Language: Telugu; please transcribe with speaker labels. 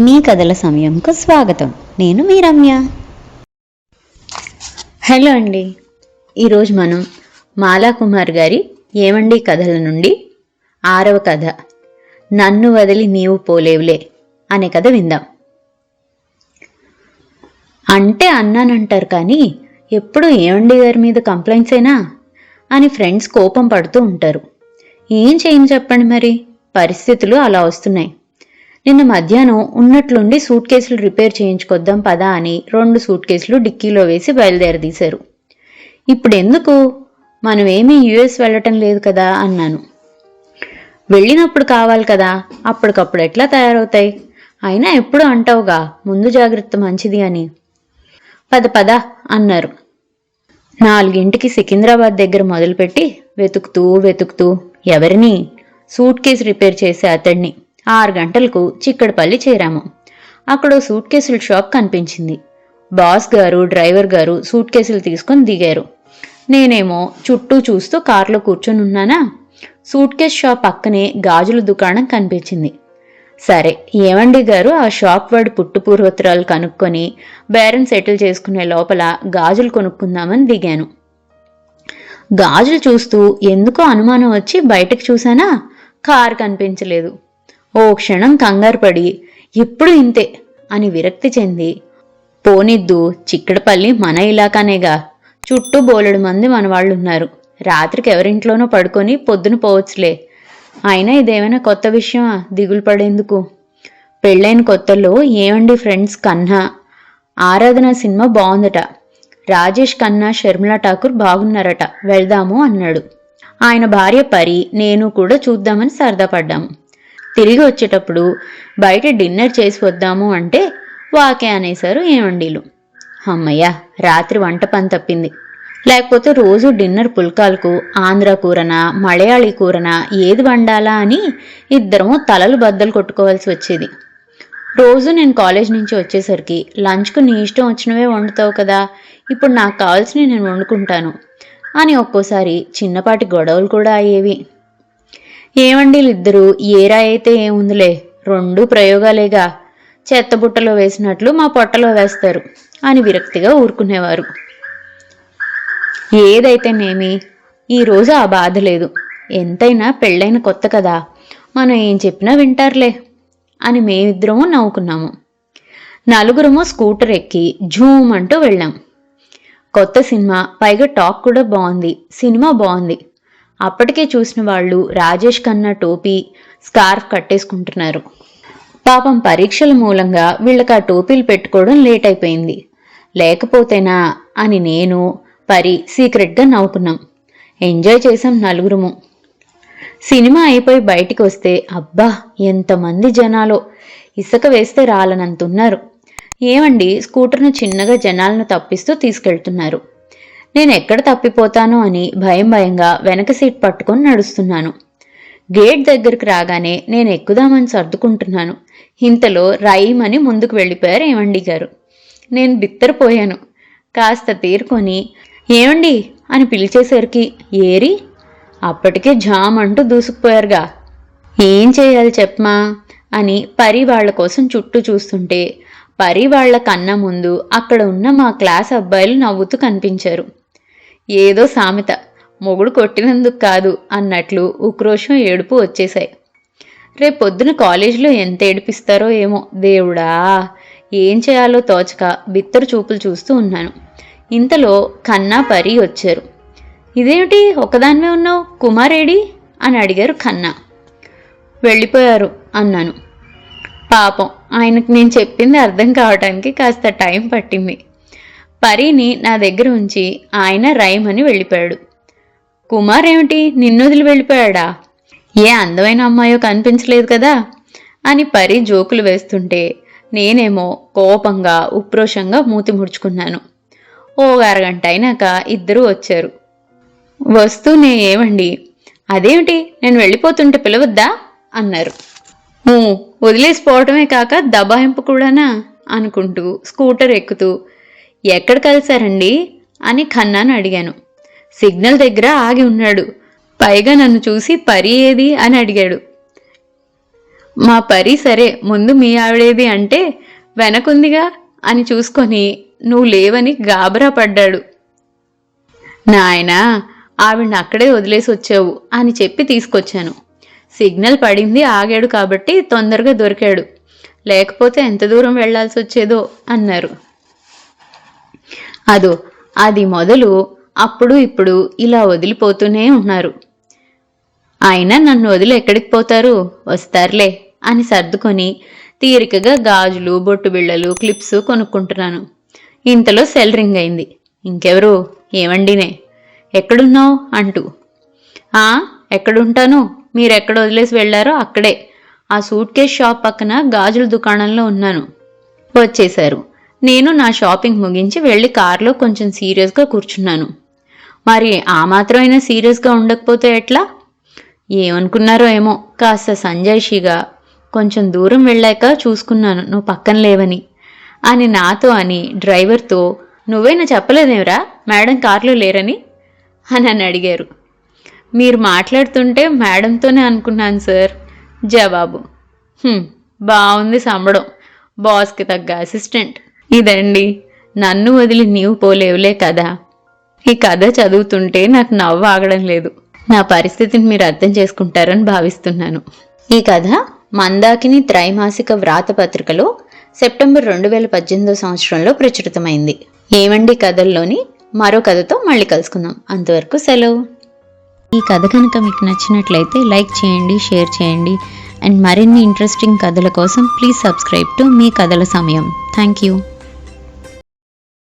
Speaker 1: మీ కథల సమయంకు స్వాగతం. నేను మీ రమ్య హలో అండి. ఈరోజు మనం మాలా కుమార్ గారి ఏమండి కథల నుండి? ఆరవ కథ. నన్ను వదిలి నీవు పోలేవులే అనే కథ విందాం. అంటే అన్నానంటారు కానీ ఎప్పుడు ఏమండి గారి మీద కంప్లైంట్స్ అయినా అని ఫ్రెండ్స్ కోపం పడుతూ ఉంటారు. ఏం చేయని చెప్పండి మరి? పరిస్థితులు అలా వస్తున్నాయి. నిన్న మధ్యాహ్నం ఉన్నట్లుండి సూట్ కేసులు రిపేర్ చేయించుకొద్దాం పదా అని రెండు సూట్ కేసులు డిక్కీలో వేసి బయలుదేరదీశారు. ఇప్పుడు ఎందుకు మనం ఏమీ యుఎస్ వెళ్ళటం లేదు కదా అన్నాను. వెళ్ళినప్పుడు కావాలి కదా అప్పటికప్పుడు ఎట్లా తయారవుతాయి? అయినా ఎప్పుడు అంటావుగా ముందు జాగ్రత్త మంచిది అని. పద పద అన్నారు. నాలుగింటికి సికింద్రాబాద్ దగ్గర మొదలుపెట్టి వెతుకుతూ వెతుకుతూ ఎవరిని? సూట్ కేసు రిపేర్ చేసే అతడిని ఆరు గంటలకు చిక్కడపల్లి చేరాము. అక్కడ సూట్ కేసుల షాప్ కనిపించింది. బాస్ గారు డ్రైవర్ గారు సూట్ కేసులు తీసుకొని దిగారు. నేనేమో చుట్టూ చూస్తూ కారులో కూర్చొని ఉన్నానా? సూట్ కేస్ షాప్ పక్కనే గాజుల దుకాణం కనిపించింది. సరే ఏమండి గారు ఆ షాప్ వాడి పుట్టు పూర్వోత్తరాలు కనుక్కొని బేరం సెటిల్ చేసుకునే లోపల గాజులు కొనుక్కుందామని దిగాను. గాజులు చూస్తూ ఎందుకో అనుమానం వచ్చి బయటకు చూసానా కారు కనిపించలేదు. ఓ క్షణం కంగారుపడి ఇప్పుడు ఎప్పుడు ఇంతే? అని విరక్తి చెంది. పోనిద్దు చిక్కడపల్లి మన ఇలాకానేగా. చుట్టూ బోలెడు మంది మన వాళ్ళు ఉన్నారు రాత్రికి ఎవరింట్లోనో పడుకొని పొద్దున పోవచ్చులే. అయినా ఇదేమైనా కొత్త విషయమా? దిగులు పడేందుకు? పెళ్ళైన కొత్తలో ఏమండి ఫ్రెండ్స్ కన్నా? ఆరాధన సినిమా బాగుందట రాజేష్ కన్నా షర్మిలా ఠాకూర్ బాగున్నారట. వెళ్దాము అన్నాడు. ఆయన భార్య పరి నేను కూడా చూద్దామని సరదా పడ్డాము. తిరిగి వచ్చేటప్పుడు బయట డిన్నర్ చేసి వద్దాము అంటే వాకే అనేశారు ఏమండీలు అమ్మయ్య రాత్రి వంట పని తప్పింది. లేకపోతే రోజు డిన్నర్ పుల్కాలకు ఆంధ్ర కూరన మలయాళీ కూరన ఏది వండాలా అని ఇద్దరము తలలు బద్దలు కొట్టుకోవాల్సి వచ్చేది. రోజు నేను కాలేజ్ నుంచి వచ్చేసరికి లంచ్కు నీ ఇష్టం వచ్చినవే వండుతావు కదా ఇప్పుడు నాకు కావాల్సినవి నేను వండుకుంటాను అని ఒక్కోసారి చిన్నపాటి గొడవలు కూడా అయ్యేవి. ఏమండి ఇద్దరు ఏరా అయితే ఏముందిలే? రెండు ప్రయోగాలేగా. చెత్తబుట్టలో వేసినట్లు మా పొట్టలో వేస్తారు అని విరక్తిగా ఊరుకునేవారు. ఏదైతేనేమి ఈరోజు ఆ బాధ లేదు. ఎంతైనా పెళ్ళైన కొత్త కదా. మనం ఏం చెప్పినా వింటారులే అని మేమిద్దరము నవ్వుకున్నాము. నలుగురము స్కూటర్ ఎక్కి జూమ్ అంటూ వెళ్ళాం. కొత్త సినిమా పైగా టాక్ కూడా బాగుంది. సినిమా బాగుంది. అప్పటికే చూసిన వాళ్ళు రాజేష్ కన్నా టోపీ స్కార్ఫ్ కట్టేసుకుంటున్నారు. పాపం పరీక్షల మూలంగా వీళ్ళకి ఆ టోపీలు పెట్టుకోవడం లేట్ అయిపోయింది. లేకపోతేనా అని నేను పరి సీక్రెట్గా నవ్వుకున్నాం. ఎంజాయ్ చేసాం నలుగురుము. సినిమా అయిపోయి బయటికి వస్తే అబ్బా ఎంతమంది జనాలో. ఇసుక వేస్తే రాలనంతున్నారు. ఏమండి స్కూటర్ను చిన్నగా జనాలను తప్పిస్తూ తీసుకెళ్తున్నారు. నేను ఎక్కడ తప్పిపోతానో అని భయం భయంగా వెనక సీట్ పట్టుకొని నడుస్తున్నాను. గేట్ దగ్గరికి రాగానే నేను ఎక్కుదామని సర్దుకుంటున్నాను. ఇంతలో రైమని ముందుకు వెళ్ళిపోయారు ఏమండి గారు. నేను బిత్తరపోయాను. కాస్త తీరుకొని ఏమండి? అని పిలిచేసరికి ఏరి? అప్పటికే జామ్ అంటూ దూసుకుపోయారుగా. ఏం చేయాలి చెప్పమా? అని పరి వాళ్ళ కోసం చుట్టూ చూస్తుంటే పరి వాళ్ళ కన్నా ముందు అక్కడ ఉన్న మా క్లాస్ అబ్బాయిలు నవ్వుతూ కనిపించారు. ఏదో సామెత. మొగుడు కొట్టినందుకు కాదు అన్నట్లు ఉక్రోషం ఏడుపు వచ్చేశాయి. రేపొద్దున కాలేజీలో ఎంత ఏడిపిస్తారో ఏమో. దేవుడా! ఏం చేయాలో తోచక బిత్తరు చూపులు చూస్తూ ఉన్నాను. ఇంతలో కన్నా పరి వచ్చారు. ఇదేమిటి? ఒకదానివే ఉన్నావు? కుమారేడి? అని అడిగారు కన్నా. వెళ్ళిపోయారు అన్నాను. పాపం ఆయనకు నేను చెప్పింది అర్థం కావటానికి కాస్త టైం పట్టింది. పరిని నా దగ్గర ఉంచి ఆయన రైమ్ అని వెళ్ళిపోయాడు. కుమార్ ఏమిటి నిన్నొదిలి వెళ్ళిపోయాడా? ఏ అందమైన అమ్మాయో కనిపించలేదు కదా? అని పరి జోకులు వేస్తుంటే నేనేమో కోపంగా ఉక్రోషంగా మూతి ముడుచుకున్నాను. ఓ అరగంట అయినాక ఇద్దరూ వచ్చారు. వస్తూనే ఏమండి? అదేమిటి? నేను వెళ్ళిపోతుంటే పిలవద్దా? అన్నారు. "ఊ, వదిలేసిపోవటమే కాక దబాయింపు కూడానా? అనుకుంటూ స్కూటర్ ఎక్కుతూ ఎక్కడ కలిశారండి? అని ఖన్నాను అడిగాను. సిగ్నల్ దగ్గర ఆగి ఉన్నాడు. పైగా నన్ను చూసి పరి ఏది అని అడిగాడు. మా పరి సరే ముందు మీ ఆవిడేది అంటే వెనకుందిగా అని చూసుకొని నువ్వు లేవని గాబరా పడ్డాడు. నాయనా ఆవిడని అక్కడే వదిలేసి వచ్చావు అని చెప్పి తీసుకొచ్చాను. సిగ్నల్ పడింది ఆగాడు కాబట్టి తొందరగా దొరికాడు. లేకపోతే ఎంత దూరం వెళ్ళాల్సి వచ్చేదో అన్నారు. అదో అది మొదలు అప్పుడు ఇప్పుడు ఇలా వదిలిపోతూనే ఉన్నారు. అయినా నన్ను వదిలి ఎక్కడికి పోతారు? వస్తారులే అని సర్దుకొని తీరికగా గాజులు బొట్టు బిళ్ళలు క్లిప్స్ కొనుక్కుంటున్నాను. ఇంతలో సెల్ రింగ్ అయింది. ఇంకెవరు? ఏమండినే? ఎక్కడున్నావు? అంటూ. ఆ ఎక్కడుంటాను? మీరెక్కడ వదిలేసి వెళ్ళారో అక్కడే. ఆ సూట్ కేస్ షాప్ పక్కన గాజుల దుకాణంలో ఉన్నాను. వచ్చేశారు. నేను నా షాపింగ్ ముగించి వెళ్ళి కారులో కొంచెం సీరియస్గా కూర్చున్నాను. మరి ఆ మాత్రమైనా సీరియస్గా ఉండకపోతే ఎట్లా? ఏమనుకున్నారో ఏమో. కాస్త సంజయ్షిగా కొంచెం దూరం వెళ్ళాక చూసుకున్నాను. నువ్వు పక్కన లేవని. అని నాతో అని డ్రైవర్తో నువ్వైనా చెప్పలేదేమిరా? మేడం కార్లో లేరని? అని అని అడిగారు. మీరు మాట్లాడుతుంటే మేడంతోనే అనుకున్నాను సార్. జవాబు. బాగుంది సంబడం. బాస్కి తగ్గ అసిస్టెంట్. ఇదండి నన్ను వదిలి నీవు పోలేవులే కదా. ఈ కథ చదువుతుంటే నాకు నవ్వు ఆగడం లేదు. నా పరిస్థితిని మీరు అర్థం చేసుకుంటారని భావిస్తున్నాను. ఈ కథ మందాకిని త్రైమాసిక వ్రాతపత్రికలో సెప్టెంబర్ రెండు వేల పద్దెనిమిదో సంవత్సరంలో ప్రచురితమైంది. ఏమండి కథల్లోని? మరో కథతో మళ్ళీ కలుసుకుందాం. అంతవరకు సెలవు. ఈ కథ కనుక మీకు నచ్చినట్లయితే లైక్ చేయండి షేర్ చేయండి అండ్ మరిన్ని ఇంట్రెస్టింగ్ కథల కోసం ప్లీజ్ సబ్స్క్రైబ్ టు మీ కథల సమయం. Thank you.